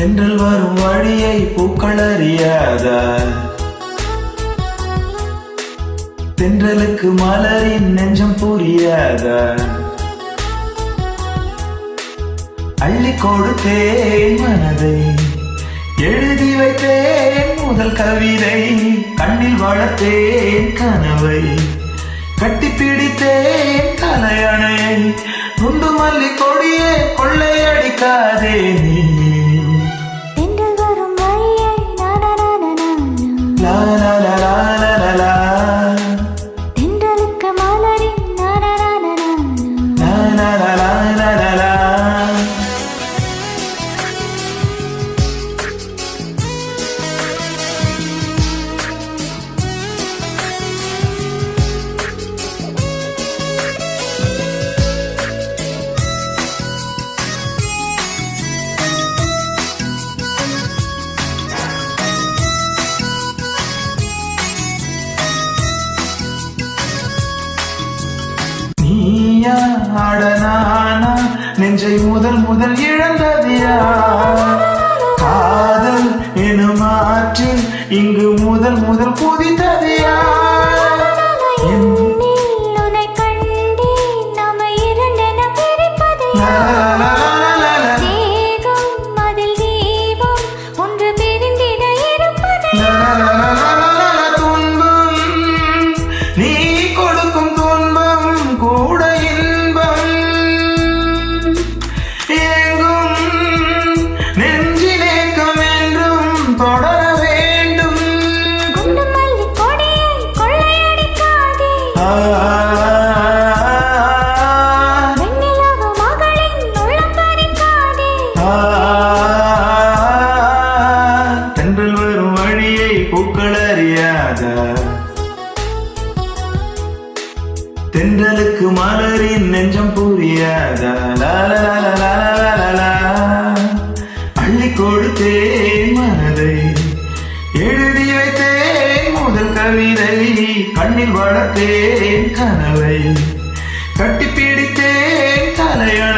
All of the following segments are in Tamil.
தென்றல் வரும் வழியை பூக்கள் தென்றலுக்கு மலரின் நெஞ்சம் புரியாத. அள்ளி கொடுத்தேன் மனதை எழுதி வைத்தேன் முதல் கவிதை கண்ணில் வளர்த்தேன் கனவை கட்டி பிடித்தேன் தலையணையை குண்டு மல்லி கொடியே கொள்ளையடிக்காதே நீ. na na na நீயா ஆடனானா நெஞ்சை முதல் முதல் இழந்ததியா? காதல் எனும் ஆற்றில் இங்கு முதல் முதல் குதித்த தென்றல் வரும் வழியை பூக்கள் அறியாத தென்றலுக்கு மலரின் நெஞ்சம் புரியாத. அள்ளி கொடுத்தே மனதை. எழுதி வைத்தேன் முதல் கவிதை. கண்ணில் வளர்த்தேன் கனவை. கட்டி தலையா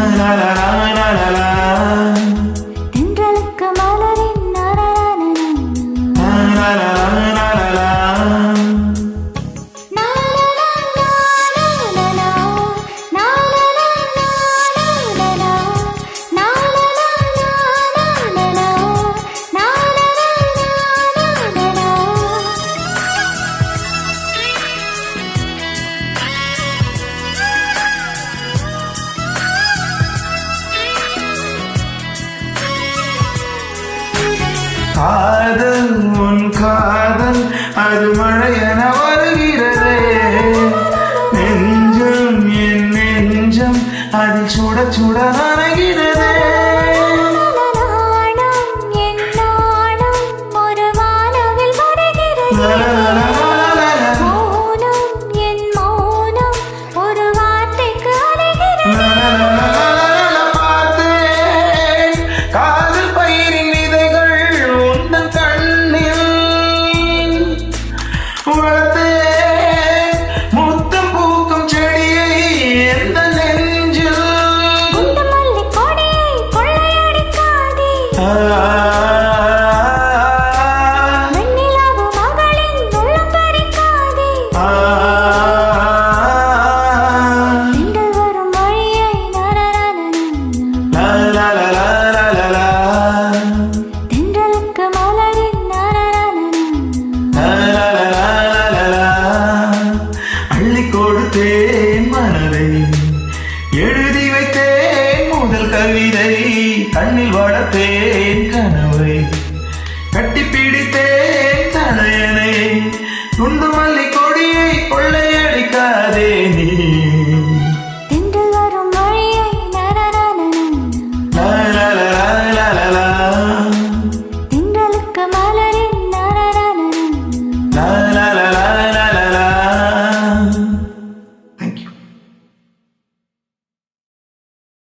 La la. na காதல் உன் காதல் அது மழையென வருகிறதே. நெஞ்சம் என் நெஞ்சம் அதில் சுட சுடனா Ah. மலர்